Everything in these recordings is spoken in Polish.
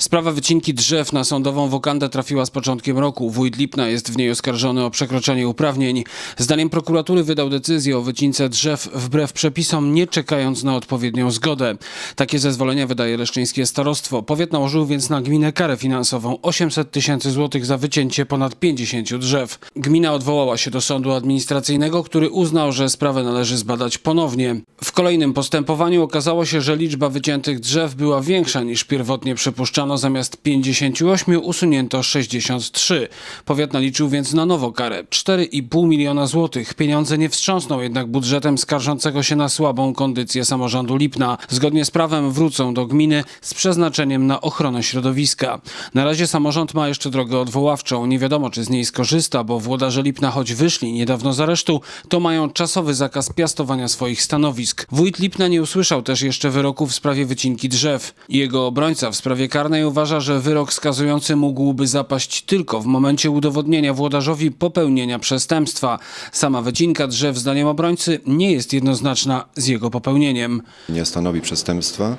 Sprawa wycinki drzew na sądową wokandę trafiła z początkiem roku. Wójt Lipna jest w niej oskarżony o przekroczenie uprawnień. Zdaniem prokuratury wydał decyzję o wycince drzew wbrew przepisom, nie czekając na odpowiednią zgodę. Takie zezwolenia wydaje leszczyńskie starostwo. Powiat nałożył więc na gminę karę finansową 800 tysięcy złotych za wycięcie ponad 50 drzew. Gmina odwołała się do sądu administracyjnego, który uznał, że sprawę należy zbadać ponownie. W kolejnym postępowaniu okazało się, że liczba wyciętych drzew była większa niż pierwotnie przypuszczano. Zamiast 58 usunięto 63. Powiat naliczył więc na nowo karę 4,5 miliona złotych. Pieniądze nie wstrząsną jednak budżetem skarżącego się na słabą kondycję samorządu Lipna. Zgodnie z prawem wrócą do gminy z przeznaczeniem na ochronę środowiska. Na razie samorząd ma jeszcze drogę odwoławczą. Nie wiadomo, czy z niej skorzysta, bo włodarze Lipna, choć wyszli niedawno z aresztu, to mają czasowy zakaz piastowania swoich stanowisk. Wójt Lipna nie usłyszał też jeszcze wyroku w sprawie wycinki drzew. Jego obrońca w sprawie karnej uważa, że wyrok skazujący mógłby zapaść tylko w momencie udowodnienia włodarzowi popełnienia przestępstwa. Sama wycinka drzew, zdaniem obrońcy, nie jest jednoznaczna z jego popełnieniem. nie stanowi przestępstwa.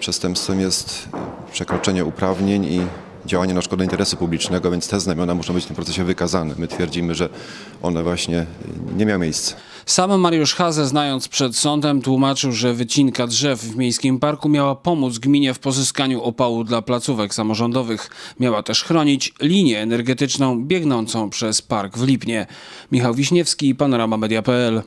Przestępstwem jest przekroczenie uprawnień i działanie na szkodę interesu publicznego, więc te znamiona muszą być w tym procesie wykazane. My twierdzimy, że one właśnie nie miały miejsca. Sam Mariusz Haze, znając przed sądem, tłumaczył, że wycinka drzew w miejskim parku miała pomóc gminie w pozyskaniu opału dla placówek samorządowych. Miała też chronić linię energetyczną biegnącą przez park w Lipnie. Michał Wiśniewski, Panorama Media.pl